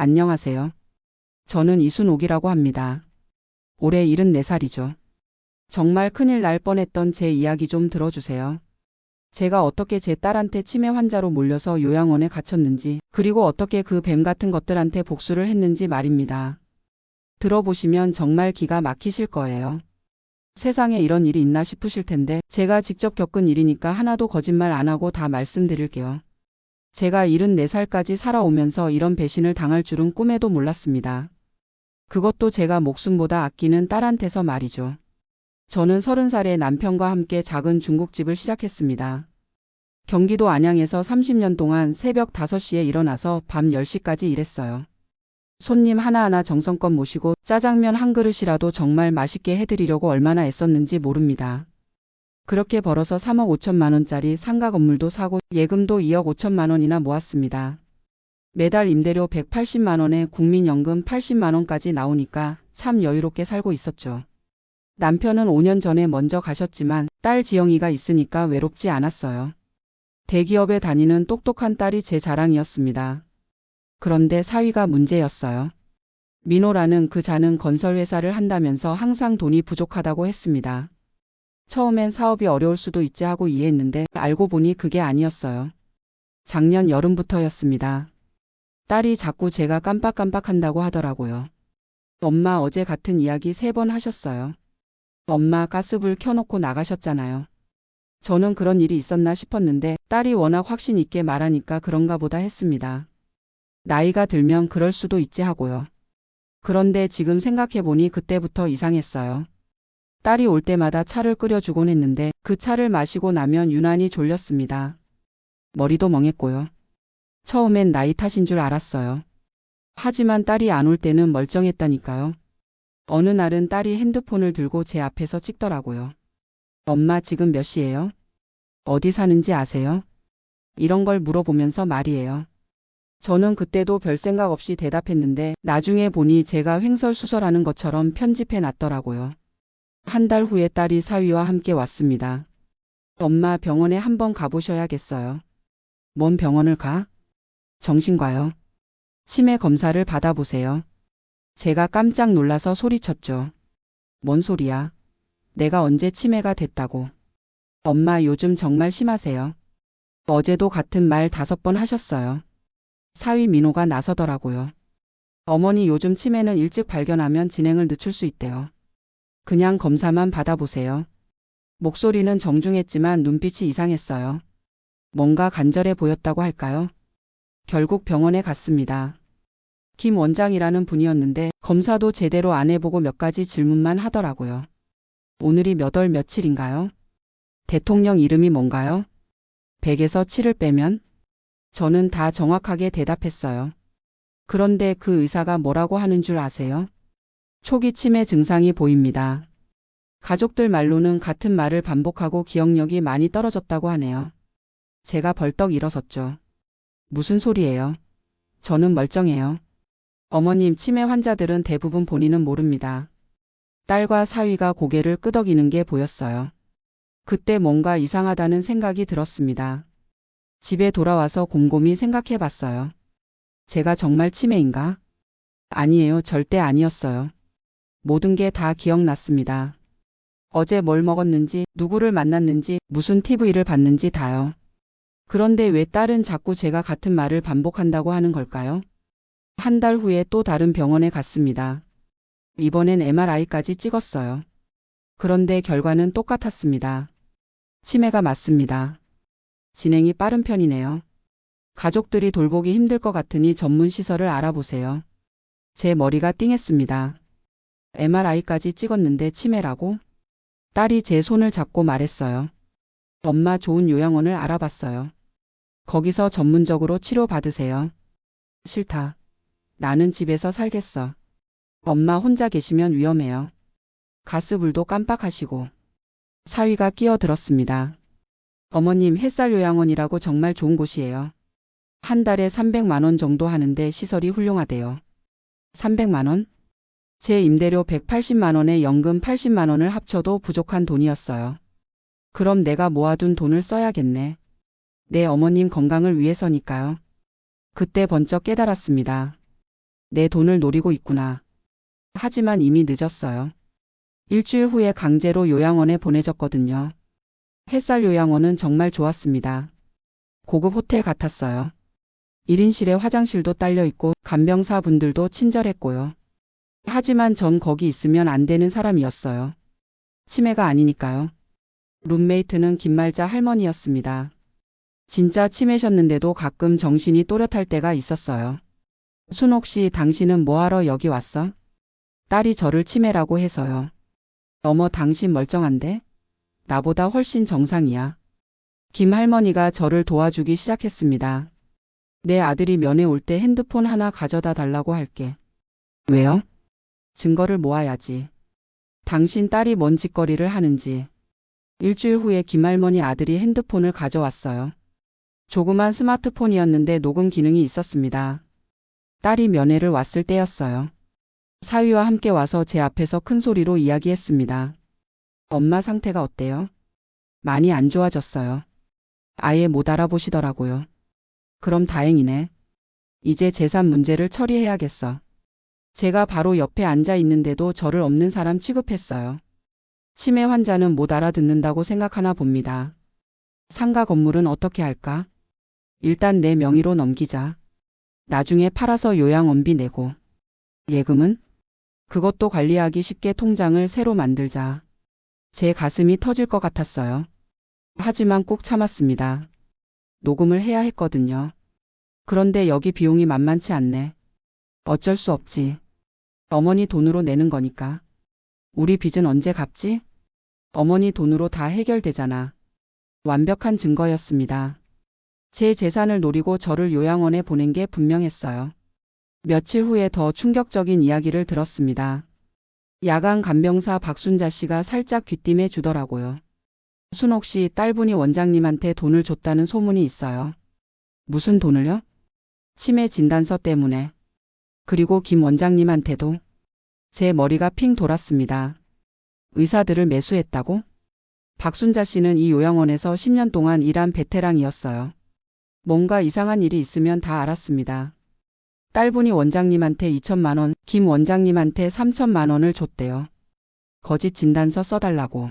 안녕하세요. 저는 이순옥이라고 합니다. 올해 74살이죠. 정말 큰일 날 뻔했던 제 이야기 좀 들어주세요. 제가 어떻게 제 딸한테 치매 환자로 몰려서 요양원에 갇혔는지, 그리고 어떻게 그 뱀 같은 것들한테 복수를 했는지 말입니다. 들어보시면 정말 기가 막히실 거예요. 세상에 이런 일이 있나 싶으실 텐데, 제가 직접 겪은 일이니까 하나도 거짓말 안 하고 다 말씀드릴게요. 제가 74살까지 살아오면서 이런 배신을 당할 줄은 꿈에도 몰랐습니다. 그것도 제가 목숨보다 아끼는 딸한테서 말이죠. 저는 30살에 남편과 함께 작은 중국집을 시작했습니다. 경기도 안양에서 30년 동안 새벽 5시에 일어나서 밤 10시까지 일했어요. 손님 하나하나 정성껏 모시고 짜장면 한 그릇이라도 정말 맛있게 해드리려고 얼마나 애썼는지 모릅니다. 그렇게 벌어서 3억 5천만 원짜리 상가 건물도 사고 예금도 2억 5천만 원이나 모았습니다. 매달 임대료 180만 원에 국민연금 80만 원까지 나오니까 참 여유롭게 살고 있었죠. 남편은 5년 전에 먼저 가셨지만 딸 지영이가 있으니까 외롭지 않았어요. 대기업에 다니는 똑똑한 딸이 제 자랑이었습니다. 그런데 사위가 문제였어요. 민호라는 그 자는 건설회사를 한다면서 항상 돈이 부족하다고 했습니다. 처음엔 사업이 어려울 수도 있지 하고 이해했는데 알고 보니 그게 아니었어요. 작년 여름부터였습니다. 딸이 자꾸 제가 깜빡깜빡 한다고 하더라고요. 엄마 어제 같은 이야기 세 번 하셨어요. 엄마 가스불 켜놓고 나가셨잖아요. 저는 그런 일이 있었나 싶었는데 딸이 워낙 확신 있게 말하니까 그런가 보다 했습니다. 나이가 들면 그럴 수도 있지 하고요. 그런데 지금 생각해보니 그때부터 이상했어요. 딸이 올 때마다 차를 끓여주곤 했는데 그 차를 마시고 나면 유난히 졸렸습니다. 머리도 멍했고요. 처음엔 나이 탓인 줄 알았어요. 하지만 딸이 안 올 때는 멀쩡했다니까요. 어느 날은 딸이 핸드폰을 들고 제 앞에서 찍더라고요. 엄마 지금 몇 시예요? 어디 사는지 아세요? 이런 걸 물어보면서 말이에요. 저는 그때도 별 생각 없이 대답했는데 나중에 보니 제가 횡설수설하는 것처럼 편집해 놨더라고요. 한 달 후에 딸이 사위와 함께 왔습니다. 엄마 병원에 한번 가보셔야겠어요. 뭔 병원을 가? 정신과요. 치매 검사를 받아보세요. 제가 깜짝 놀라서 소리쳤죠. 뭔 소리야? 내가 언제 치매가 됐다고. 엄마 요즘 정말 심하세요. 어제도 같은 말 다섯 번 하셨어요. 사위 민호가 나서더라고요. 어머니 요즘 치매는 일찍 발견하면 진행을 늦출 수 있대요. 그냥 검사만 받아보세요. 목소리는 정중했지만 눈빛이 이상했어요. 뭔가 간절해 보였다고 할까요? 결국 병원에 갔습니다. 김 원장이라는 분이었는데 검사도 제대로 안 해보고 몇 가지 질문만 하더라고요. 오늘이 몇 월 며칠인가요? 대통령 이름이 뭔가요? 100에서 7을 빼면? 저는 다 정확하게 대답했어요. 그런데 그 의사가 뭐라고 하는 줄 아세요? 초기 치매 증상이 보입니다. 가족들 말로는 같은 말을 반복하고 기억력이 많이 떨어졌다고 하네요. 제가 벌떡 일어섰죠. 무슨 소리예요? 저는 멀쩡해요. 어머님 치매 환자들은 대부분 본인은 모릅니다. 딸과 사위가 고개를 끄덕이는 게 보였어요. 그때 뭔가 이상하다는 생각이 들었습니다. 집에 돌아와서 곰곰이 생각해 봤어요. 제가 정말 치매인가? 아니에요. 절대 아니었어요. 모든 게 다 기억났습니다. 어제 뭘 먹었는지, 누구를 만났는지, 무슨 TV를 봤는지 다요. 그런데 왜 딸은 자꾸 제가 같은 말을 반복한다고 하는 걸까요? 한 달 후에 또 다른 병원에 갔습니다. 이번엔 MRI까지 찍었어요. 그런데 결과는 똑같았습니다. 치매가 맞습니다. 진행이 빠른 편이네요. 가족들이 돌보기 힘들 것 같으니 전문 시설을 알아보세요. 제 머리가 띵했습니다. MRI까지 찍었는데 치매라고? 딸이 제 손을 잡고 말했어요. 엄마 좋은 요양원을 알아봤어요. 거기서 전문적으로 치료받으세요. 싫다. 나는 집에서 살겠어. 엄마 혼자 계시면 위험해요. 가스불도 깜빡하시고. 사위가 끼어들었습니다. 어머님 햇살 요양원이라고 정말 좋은 곳이에요. 한 달에 300만 원 정도 하는데 시설이 훌륭하대요. 300만 원? 제 임대료 180만 원에 연금 80만 원을 합쳐도 부족한 돈이었어요. 그럼 내가 모아둔 돈을 써야겠네. 내 어머님 건강을 위해서니까요. 그때 번쩍 깨달았습니다. 내 돈을 노리고 있구나. 하지만 이미 늦었어요. 일주일 후에 강제로 요양원에 보내졌거든요. 햇살 요양원은 정말 좋았습니다. 고급 호텔 같았어요. 1인실에 화장실도 딸려 있고 간병사 분들도 친절했고요. 하지만 전 거기 있으면 안 되는 사람이었어요. 치매가 아니니까요. 룸메이트는 김말자 할머니였습니다. 진짜 치매셨는데도 가끔 정신이 또렷할 때가 있었어요. 순옥 씨, 당신은 뭐하러 여기 왔어? 딸이 저를 치매라고 해서요. 어머, 당신 멀쩡한데? 나보다 훨씬 정상이야. 김 할머니가 저를 도와주기 시작했습니다. 내 아들이 면회 올 때 핸드폰 하나 가져다 달라고 할게. 왜요? 증거를 모아야지. 당신 딸이 뭔 짓거리를 하는지. 일주일 후에 김할머니 아들이 핸드폰을 가져왔어요. 조그만 스마트폰이었는데 녹음 기능이 있었습니다. 딸이 면회를 왔을 때였어요. 사위와 함께 와서 제 앞에서 큰 소리로 이야기했습니다. 엄마 상태가 어때요? 많이 안 좋아졌어요. 아예 못 알아보시더라고요. 그럼 다행이네. 이제 재산 문제를 처리해야겠어. 제가 바로 옆에 앉아 있는데도 저를 없는 사람 취급했어요. 치매 환자는 못 알아듣는다고 생각하나 봅니다. 상가 건물은 어떻게 할까? 일단 내 명의로 넘기자. 나중에 팔아서 요양원비 내고. 예금은? 그것도 관리하기 쉽게 통장을 새로 만들자. 제 가슴이 터질 것 같았어요. 하지만 꾹 참았습니다. 녹음을 해야 했거든요. 그런데 여기 비용이 만만치 않네. 어쩔 수 없지. 어머니 돈으로 내는 거니까. 우리 빚은 언제 갚지? 어머니 돈으로 다 해결되잖아. 완벽한 증거였습니다. 제 재산을 노리고 저를 요양원에 보낸 게 분명했어요. 며칠 후에 더 충격적인 이야기를 들었습니다. 야간 간병사 박순자 씨가 살짝 귀띔해 주더라고요. 순옥 씨 딸분이 원장님한테 돈을 줬다는 소문이 있어요. 무슨 돈을요? 치매 진단서 때문에. 그리고 김 원장님한테도. 제 머리가 핑 돌았습니다. 의사들을 매수했다고? 박순자 씨는 이 요양원에서 10년 동안 일한 베테랑이었어요. 뭔가 이상한 일이 있으면 다 알았습니다. 딸분이 원장님한테 2천만 원, 김 원장님한테 3천만 원을 줬대요. 거짓 진단서 써달라고.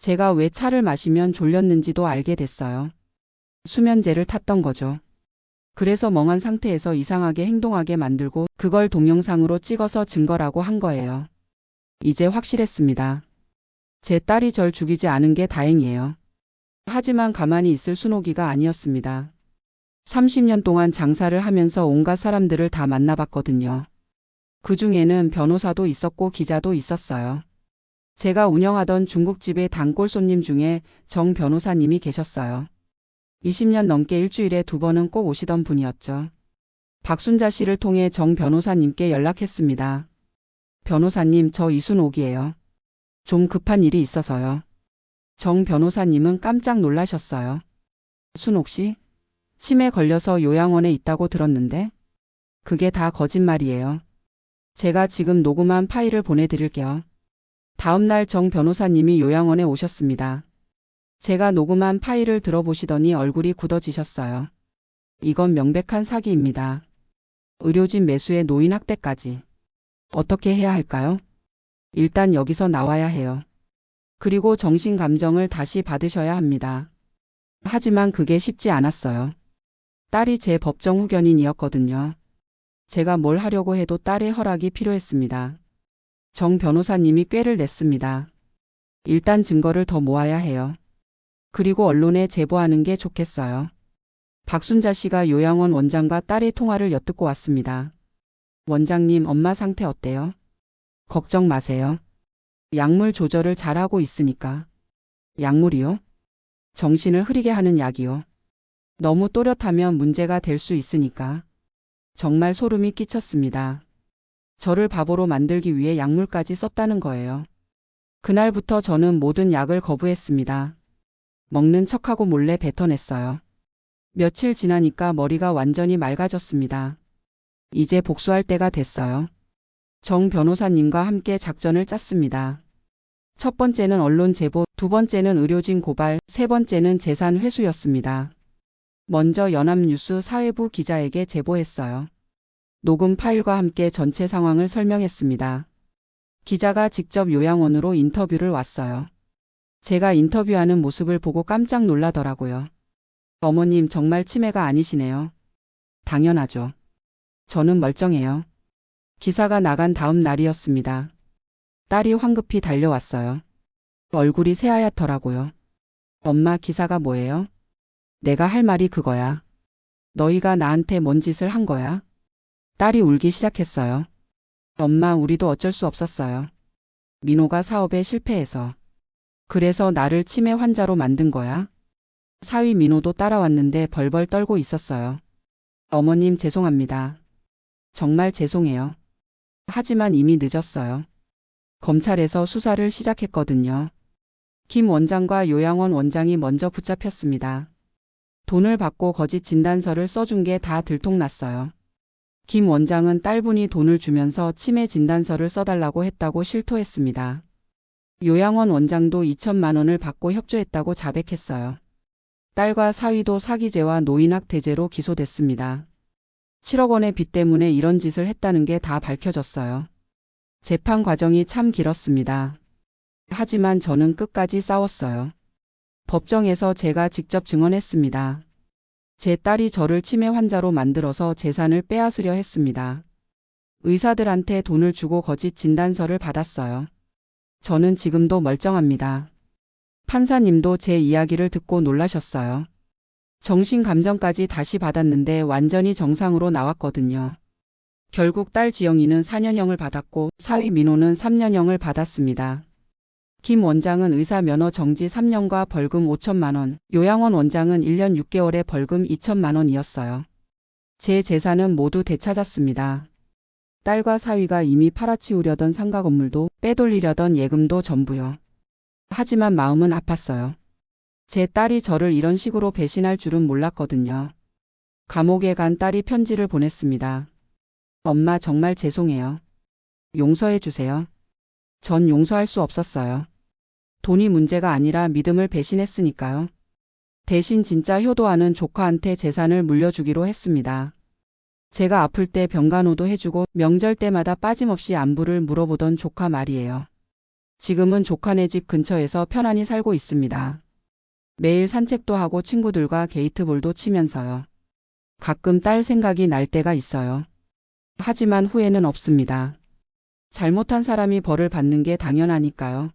제가 왜 차를 마시면 졸렸는지도 알게 됐어요. 수면제를 탔던 거죠. 그래서 멍한 상태에서 이상하게 행동하게 만들고 그걸 동영상으로 찍어서 증거라고 한 거예요. 이제 확실했습니다. 제 딸이 절 죽이지 않은 게 다행이에요. 하지만 가만히 있을 순옥이가 아니었습니다. 30년 동안 장사를 하면서 온갖 사람들을 다 만나봤거든요. 그 중에는 변호사도 있었고 기자도 있었어요. 제가 운영하던 중국집의 단골 손님 중에 정 변호사님이 계셨어요. 20년 넘게 일주일에 두 번은 꼭 오시던 분이었죠. 박순자 씨를 통해 정 변호사님께 연락했습니다. 변호사님, 저 이순옥이에요. 좀 급한 일이 있어서요. 정 변호사님은 깜짝 놀라셨어요. 순옥 씨? 치매 걸려서 요양원에 있다고 들었는데? 그게 다 거짓말이에요. 제가 지금 녹음한 파일을 보내드릴게요. 다음날 정 변호사님이 요양원에 오셨습니다. 제가 녹음한 파일을 들어보시더니 얼굴이 굳어지셨어요. 이건 명백한 사기입니다. 의료진 매수에 노인 학대까지. 어떻게 해야 할까요? 일단 여기서 나와야 해요. 그리고 정신 감정을 다시 받으셔야 합니다. 하지만 그게 쉽지 않았어요. 딸이 제 법정 후견인이었거든요. 제가 뭘 하려고 해도 딸의 허락이 필요했습니다. 정 변호사님이 꾀를 냈습니다. 일단 증거를 더 모아야 해요. 그리고 언론에 제보하는 게 좋겠어요. 박순자 씨가 요양원 원장과 딸의 통화를 엿듣고 왔습니다. 원장님, 엄마 상태 어때요? 걱정 마세요. 약물 조절을 잘하고 있으니까. 약물이요? 정신을 흐리게 하는 약이요. 너무 또렷하면 문제가 될 수 있으니까. 정말 소름이 끼쳤습니다. 저를 바보로 만들기 위해 약물까지 썼다는 거예요. 그날부터 저는 모든 약을 거부했습니다. 먹는 척하고 몰래 뱉어냈어요. 며칠 지나니까 머리가 완전히 맑아졌습니다. 이제 복수할 때가 됐어요. 정 변호사님과 함께 작전을 짰습니다. 첫 번째는 언론 제보, 두 번째는 의료진 고발, 세 번째는 재산 회수였습니다. 먼저 연합뉴스 사회부 기자에게 제보했어요. 녹음 파일과 함께 전체 상황을 설명했습니다. 기자가 직접 요양원으로 인터뷰를 왔어요. 제가 인터뷰하는 모습을 보고 깜짝 놀라더라고요. 어머님 정말 치매가 아니시네요. 당연하죠. 저는 멀쩡해요. 기사가 나간 다음 날이었습니다. 딸이 황급히 달려왔어요. 얼굴이 새하얗더라고요. 엄마 기사가 뭐예요? 내가 할 말이 그거야. 너희가 나한테 뭔 짓을 한 거야? 딸이 울기 시작했어요. 엄마 우리도 어쩔 수 없었어요. 민호가 사업에 실패해서. 그래서 나를 치매 환자로 만든 거야? 사위 민호도 따라왔는데 벌벌 떨고 있었어요. 어머님 죄송합니다. 정말 죄송해요. 하지만 이미 늦었어요. 검찰에서 수사를 시작했거든요. 김 원장과 요양원 원장이 먼저 붙잡혔습니다. 돈을 받고 거짓 진단서를 써준 게 다 들통났어요. 김 원장은 딸분이 돈을 주면서 치매 진단서를 써달라고 했다고 실토했습니다. 요양원 원장도 2천만 원을 받고 협조했다고 자백했어요. 딸과 사위도 사기죄와 노인학대죄로 기소됐습니다. 7억 원의 빚 때문에 이런 짓을 했다는 게 다 밝혀졌어요. 재판 과정이 참 길었습니다. 하지만 저는 끝까지 싸웠어요. 법정에서 제가 직접 증언했습니다. 제 딸이 저를 치매 환자로 만들어서 재산을 빼앗으려 했습니다. 의사들한테 돈을 주고 거짓 진단서를 받았어요. 저는 지금도 멀쩡합니다. 판사님도 제 이야기를 듣고 놀라셨어요. 정신 감정까지 다시 받았는데 완전히 정상으로 나왔거든요. 결국 딸 지영이는 4년형을 받았고 사위 민호는 3년형을 받았습니다. 김 원장은 의사 면허 정지 3년과 벌금 5천만 원, 요양원 원장은 1년 6개월의 벌금 2천만 원이었어요. 제 재산은 모두 되찾았습니다. 딸과 사위가 이미 팔아치우려던 상가 건물도 빼돌리려던 예금도 전부요. 하지만 마음은 아팠어요. 제 딸이 저를 이런 식으로 배신할 줄은 몰랐거든요. 감옥에 간 딸이 편지를 보냈습니다. 엄마 정말 죄송해요. 용서해 주세요. 전 용서할 수 없었어요. 돈이 문제가 아니라 믿음을 배신했으니까요. 대신 진짜 효도하는 조카한테 재산을 물려주기로 했습니다. 제가 아플 때 병간호도 해주고 명절 때마다 빠짐없이 안부를 물어보던 조카 말이에요. 지금은 조카네 집 근처에서 편안히 살고 있습니다. 매일 산책도 하고 친구들과 게이트볼도 치면서요. 가끔 딸 생각이 날 때가 있어요. 하지만 후회는 없습니다. 잘못한 사람이 벌을 받는 게 당연하니까요.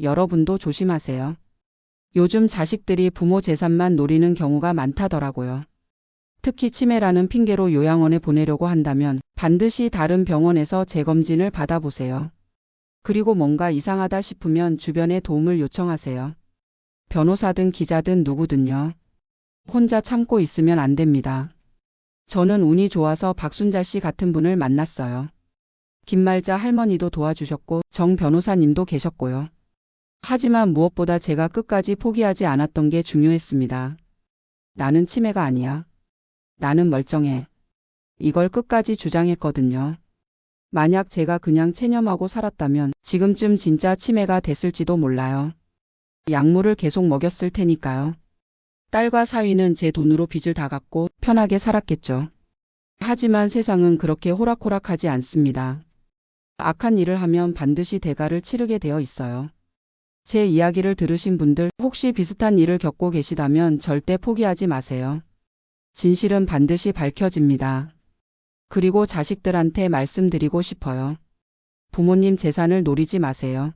여러분도 조심하세요. 요즘 자식들이 부모 재산만 노리는 경우가 많다더라고요. 특히 치매라는 핑계로 요양원에 보내려고 한다면 반드시 다른 병원에서 재검진을 받아보세요. 그리고 뭔가 이상하다 싶으면 주변에 도움을 요청하세요. 변호사든 기자든 누구든요. 혼자 참고 있으면 안 됩니다. 저는 운이 좋아서 박순자 씨 같은 분을 만났어요. 김말자 할머니도 도와주셨고 정 변호사님도 계셨고요. 하지만 무엇보다 제가 끝까지 포기하지 않았던 게 중요했습니다. 나는 치매가 아니야. 나는 멀쩡해. 이걸 끝까지 주장했거든요. 만약 제가 그냥 체념하고 살았다면 지금쯤 진짜 치매가 됐을지도 몰라요. 약물을 계속 먹였을 테니까요. 딸과 사위는 제 돈으로 빚을 다 갚고 편하게 살았겠죠. 하지만 세상은 그렇게 호락호락하지 않습니다. 악한 일을 하면 반드시 대가를 치르게 되어 있어요. 제 이야기를 들으신 분들 혹시 비슷한 일을 겪고 계시다면 절대 포기하지 마세요. 진실은 반드시 밝혀집니다. 그리고 자식들한테 말씀드리고 싶어요. 부모님 재산을 노리지 마세요.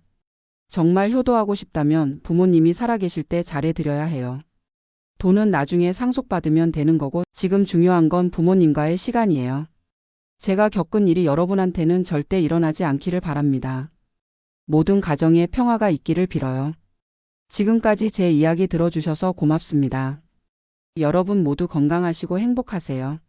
정말 효도하고 싶다면 부모님이 살아계실 때 잘해드려야 해요. 돈은 나중에 상속받으면 되는 거고 지금 중요한 건 부모님과의 시간이에요. 제가 겪은 일이 여러분한테는 절대 일어나지 않기를 바랍니다. 모든 가정에 평화가 있기를 빌어요. 지금까지 제 이야기 들어주셔서 고맙습니다. 여러분 모두 건강하시고 행복하세요.